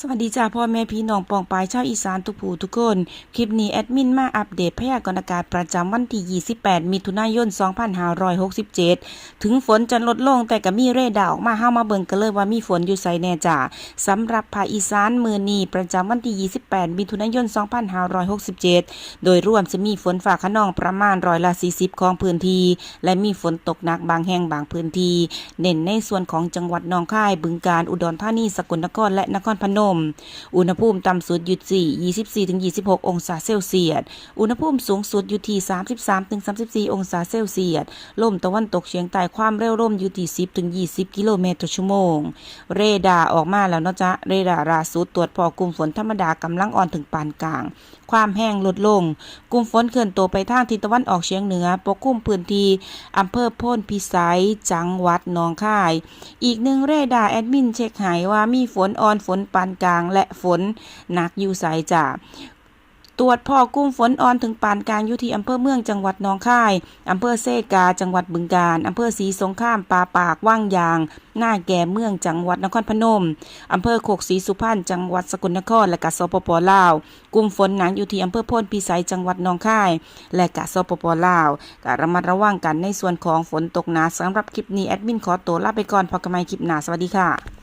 สวัสดีจ้าพ่อแม่พี่น้องปองปายชาวอีสานทุกผู้ทุกคน คลิปนี้แอดมินมาอัปเดตพยากรณ์อากาศประจำวันที่ 28 มิถุนายน 2567 ถึงฝนจะลดลงแต่ก็มีเรดาร์ออกมาเฮามาเบิ่งกันเลยว่ามีฝนอยู่ไสแน่จ้าสำหรับภาคอีสานมือนี้ประจำวันที่ 28 มิถุนายน 2567 โดยรวมจะมีฝนฟ้าคะนองประมาณร้อยละ 40 ของพื้นที่ และมีฝนตกหนักบางแห่งบางพื้นที่ เน้นในส่วนของจังหวัดหนองคายบึงกาฬอุดรธานีสกลนครและนครพนมอุณหภูมิต่ำสุดอยู่ที่24-26 องศาเซลเซียส อุณหภูมิสูงสุดอยู่ที่33-34 องศาเซลเซียส ลมตะวันตกเฉียงใต้ความเร็วลมอยู่ที่10-20 กิโลเมตรต่อชั่วโมง เรดาร์ออกมาแล้วเนาะจ๊ะ เรดาร์ล่าสุดตรวจพอกลุ่มฝนธรรมดากำลังอ่อนถึงปานกลาง ความแห้งลดลง กลุ่มฝนเคลื่อนตัวไปทางทิศตะวันออกเฉียงเหนือ ปกคลุมพื้นที่อำเภอพ้นพิสัย จังหวัดหนองคาย อีกหนึ่งเรดาร์แอดมินเช็คหายว่ามีฝนอ่อนฝนปานกลางและฝนหนักอยู่สายจ่าตรวจพอกลุ่มฝนอ่อนถึงปานกลางอยู่ที่อำเภอเมืองจังหวัดหนองคาย อำเภอเซกา จังหวัดบึงกาฬ อำเภอศรีสงครามปาปากว่างยาง หน้าแก่เมืองจังหวัดนครพนม อำเภอโคกศรีสุพรรณจังหวัดสกลนคร และกะสปปลาวกลุ่มฝนหนักอยู่ที่อำเภอโพนพิสัยจังหวัดหนองคาย และกะสปปลาวกะระมัดระวังกันในส่วนของฝนตกหนาสำหรับคลิปนี้แอดมินขอตัวลาไปก่อนพบกันใหม่คลิปหน้าสวัสดีค่ะ